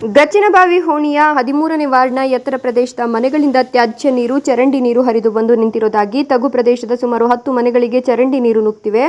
ಗಚ್ಚಿನಬಾವಿ ಹೋಣಿಯ ಹದಿಮೂರನೇ ವಾರ್ಡ್ನ ಎತ್ತರ ಪ್ರದೇಶದ ಮನೆಗಳಿಂದ ತ್ಯಾಜ್ಯ ನೀರು, ಚರಂಡಿ ನೀರು ಹರಿದು ಬಂದು ನಿಂತಿರುವುದಾಗಿ ತಗ್ಗು ಪ್ರದೇಶದ ಸುಮಾರು ಹತ್ತು ಮನೆಗಳಿಗೆ ಚರಂಡಿ ನೀರು ನುಗ್ತಿವೆ.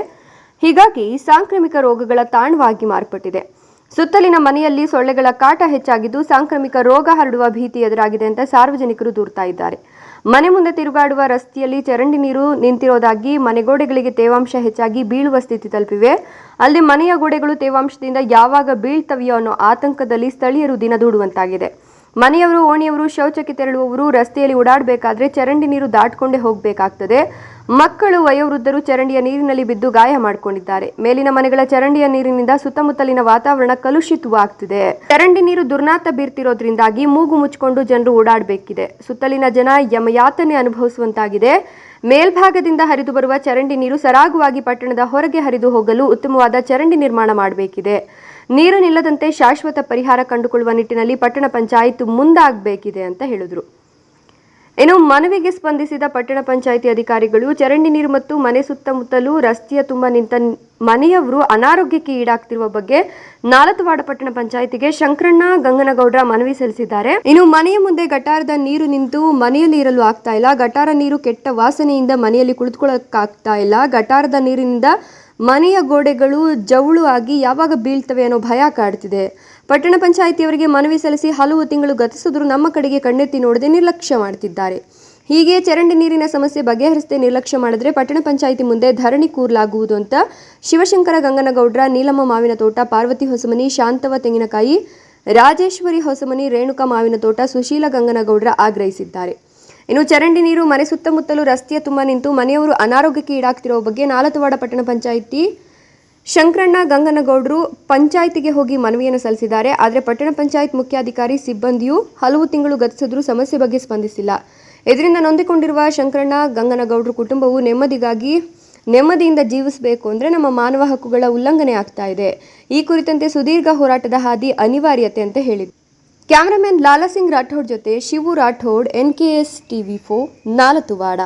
ಹೀಗಾಗಿ ಸಾಂಕ್ರಾಮಿಕ ರೋಗಗಳ ತಾಣವಾಗಿ ಮಾರ್ಪಟ್ಟಿದೆ. ಸುತ್ತಲಿನ ಮನೆಯಲ್ಲಿ ಸೊಳ್ಳೆಗಳ ಕಾಟ ಹೆಚ್ಚಾಗಿದ್ದು ಸಾಂಕ್ರಾಮಿಕ ರೋಗ ಹರಡುವ ಭೀತಿ ಎದುರಾಗಿದೆ ಅಂತ ಸಾರ್ವಜನಿಕರು ದೂರ್ತಾ ಇದ್ದಾರೆ. ಮನೆ ಮುಂದೆ ತಿರುಗಾಡುವ ರಸ್ತೆಯಲ್ಲಿ ಚರಂಡಿ ನೀರು ನಿಂತಿರೋದಾಗಿ ಮನೆಗೋಡೆಗಳಿಗೆ ತೇವಾಂಶ ಹೆಚ್ಚಾಗಿ ಬೀಳುವ ಸ್ಥಿತಿ ತಲುಪಿವೆ. ಅಲ್ಲಿ ಮನೆಯ ಗೋಡೆಗಳು ತೇವಾಂಶದಿಂದ ಯಾವಾಗ ಬೀಳ್ತವೆಯೋ ಅನ್ನೋ ಆತಂಕದಲ್ಲಿ ಸ್ಥಳೀಯರು ದಿನದೂಡುವಂತಾಗಿದೆ ಮನೆಯವರು, ಓಣಿಯವರು, ಶೌಚಕ್ಕೆ ತೆರಳುವವರು ರಸ್ತೆಯಲ್ಲಿ ಓಡಾಡಬೇಕಾದ್ರೆ ಚರಂಡಿ ನೀರು ದಾಟಿಕೊಂಡೇ ಹೋಗಬೇಕಾಗ್ತದೆ. ಮಕ್ಕಳು ವಯೋವೃದ್ಧರು ಚರಂಡಿಯ ನೀರಿನಲ್ಲಿ ಬಿದ್ದು ಗಾಯ ಮಾಡಿಕೊಂಡಿದ್ದಾರೆ. ಮೇಲಿನ ಮನೆಗಳ ಚರಂಡಿಯ ನೀರಿನಿಂದ ಸುತ್ತಮುತ್ತಲಿನ ವಾತಾವರಣ ಕಲುಷಿತವಾಗ್ತಿದೆ. ಚರಂಡಿ ನೀರು ದುರ್ನಾತ ಬೀರ್ತಿರೋದ್ರಿಂದಾಗಿ ಮೂಗು ಮುಚ್ಕೊಂಡು ಜನರು ಓಡಾಡಬೇಕಿದೆ. ಸುತ್ತಲಿನ ಜನ ಯಮಯಾತನೆ ಅನುಭವಿಸುವಂತಾಗಿದೆ. ಮೇಲ್ಭಾಗದಿಂದ ಹರಿದು ಬರುವ ಚರಂಡಿ ನೀರು ಸರಾಗವಾಗಿ ಪಟ್ಟಣದ ಹೊರಗೆ ಹರಿದು ಹೋಗಲು ಉತ್ತಮವಾದ ಚರಂಡಿ ನಿರ್ಮಾಣ ಮಾಡಬೇಕಿದೆ. ನೀರು ನಿಲ್ಲದಂತೆ ಶಾಶ್ವತ ಪರಿಹಾರ ಕಂಡುಕೊಳ್ಳುವ ನಿಟ್ಟಿನಲ್ಲಿ ಪಟ್ಟಣ ಪಂಚಾಯತ್ ಮುಂದಾಗಬೇಕಿದೆ ಅಂತ ಹೇಳಿದರು. ಇನ್ನು ಮನವಿಗೆ ಸ್ಪಂದಿಸಿದ ಪಟ್ಟಣ ಪಂಚಾಯಿತಿ ಅಧಿಕಾರಿಗಳು, ಚರಂಡಿ ನೀರು ಮತ್ತು ಮನೆ ಸುತ್ತಮುತ್ತಲೂ ರಸ್ತೆಯ ತುಂಬ ನಿಂತ ಮನೆಯವರು ಅನಾರೋಗ್ಯಕ್ಕೆ ಈಡಾಗ್ತಿರುವ ಬಗ್ಗೆ ನಾಲತವಾಡ ಪಟ್ಟಣ ಪಂಚಾಯಿತಿಗೆ ಶಂಕರಣ್ಣ ಗಂಗನಗೌಡ್ರ ಮನವಿ ಸಲ್ಲಿಸಿದ್ದಾರೆ. ಇನ್ನು ಮನೆಯ ಮುಂದೆ ಗಟಾರದ ನೀರು ನಿಂತು ಮನೆಯಲ್ಲಿ ಇರಲು ಆಗ್ತಾ ಇಲ್ಲ. ಗಟಾರ ನೀರು ಕೆಟ್ಟ ವಾಸನೆಯಿಂದ ಮನೆಯಲ್ಲಿ ಕುಳಿತುಕೊಳ್ಳಕ್ಕಾಗ್ತಾ ಇಲ್ಲ. ಗಟಾರದ ನೀರಿನಿಂದ ಮನೆಯ ಗೋಡೆಗಳು ಜವುಳು ಆಗಿ ಯಾವಾಗ ಬೀಳ್ತವೆ ಅನ್ನೋ ಭಯ ಕಾಡ್ತಿದೆ. ಪಟ್ಟಣ ಪಂಚಾಯಿತಿಯವರಿಗೆ ಮನವಿ ಸಲ್ಲಿಸಿ ಹಲವು ತಿಂಗಳು ಗತಿಸಿದ್ರು ನಮ್ಮ ಕಡೆಗೆ ಕಣ್ಣೆತ್ತಿ ನೋಡದೆ ನಿರ್ಲಕ್ಷ್ಯ ಮಾಡ್ತಿದ್ದಾರೆ. ಹೀಗೆ ಚರಂಡಿ ನೀರಿನ ಸಮಸ್ಯೆ ಬಗೆಹರಿಸದೆ ನಿರ್ಲಕ್ಷ್ಯ ಮಾಡಿದ್ರೆ ಪಟ್ಟಣ ಪಂಚಾಯಿತಿ ಮುಂದೆ ಧರಣಿ ಕೂರಲಾಗುವುದು ಅಂತ ಶಿವಶಂಕರ ಗಂಗನಗೌಡ್ರ, ನೀಲಮ್ಮ ಮಾವಿನ ತೋಟ, ಪಾರ್ವತಿ ಹೊಸಮನಿ ಶಾಂತವ ತೆಂಗಿನಕಾಯಿ, ರಾಜೇಶ್ವರಿ ಹೊಸಮನಿ, ರೇಣುಕಾ ಮಾವಿನ ತೋಟ, ಸುಶೀಲ ಗಂಗನಗೌಡ್ರ ಆಗ್ರಹಿಸಿದ್ದಾರೆ. ಇನ್ನು ಚರಂಡಿ ನೀರು ಮನೆ ಸುತ್ತಮುತ್ತಲು ರಸ್ತೆಯ ತುಂಬ ನಿಂತು ಮನೆಯವರು ಅನಾರೋಗ್ಯಕ್ಕೆ ಈಡಾಗ್ತಿರೋ ಬಗ್ಗೆ ನಾಲತವಾಡ ಪಟ್ಟಣ ಪಂಚಾಯಿತಿ ಶಂಕರಣ್ಣ ಗಂಗನಗೌಡರು ಪಂಚಾಯಿತಿಗೆ ಹೋಗಿ ಮನವಿಯನ್ನು ಸಲ್ಲಿಸಿದ್ದಾರೆ. ಆದರೆ ಪಟ್ಟಣ ಪಂಚಾಯತ್ ಮುಖ್ಯಾಧಿಕಾರಿ ಸಿಬ್ಬಂದಿಯು ಹಲವು ತಿಂಗಳು ಗತಿಸಿದ್ರೂ ಸಮಸ್ಯೆ ಬಗ್ಗೆ ಸ್ಪಂದಿಸಿಲ್ಲ. ಇದರಿಂದ ನೊಂದಿಕೊಂಡಿರುವ ಶಂಕರಣ್ಣ ಗಂಗನಗೌಡರು ಕುಟುಂಬವು ನೆಮ್ಮದಿಗಾಗಿ ನೆಮ್ಮದಿಯಿಂದ ಜೀವಿಸಬೇಕು ಅಂದರೆ ನಮ್ಮ ಮಾನವ ಹಕ್ಕುಗಳ ಉಲ್ಲಂಘನೆ ಆಗ್ತಾ ಇದೆ. ಈ ಕುರಿತಂತೆ ಸುದೀರ್ಘ ಹೋರಾಟದ ಹಾದಿ ಅನಿವಾರ್ಯತೆ ಅಂತ ಹೇಳಿದರು. ಕ್ಯಾಮರಾಮನ್ ಲಾಲಾ ಸಿಂಗ್ ರಾಠೋಡ್ ಜೊತೆ Shivu Rathod N K S TV ಫೋ ನಾಲತುವಾಡ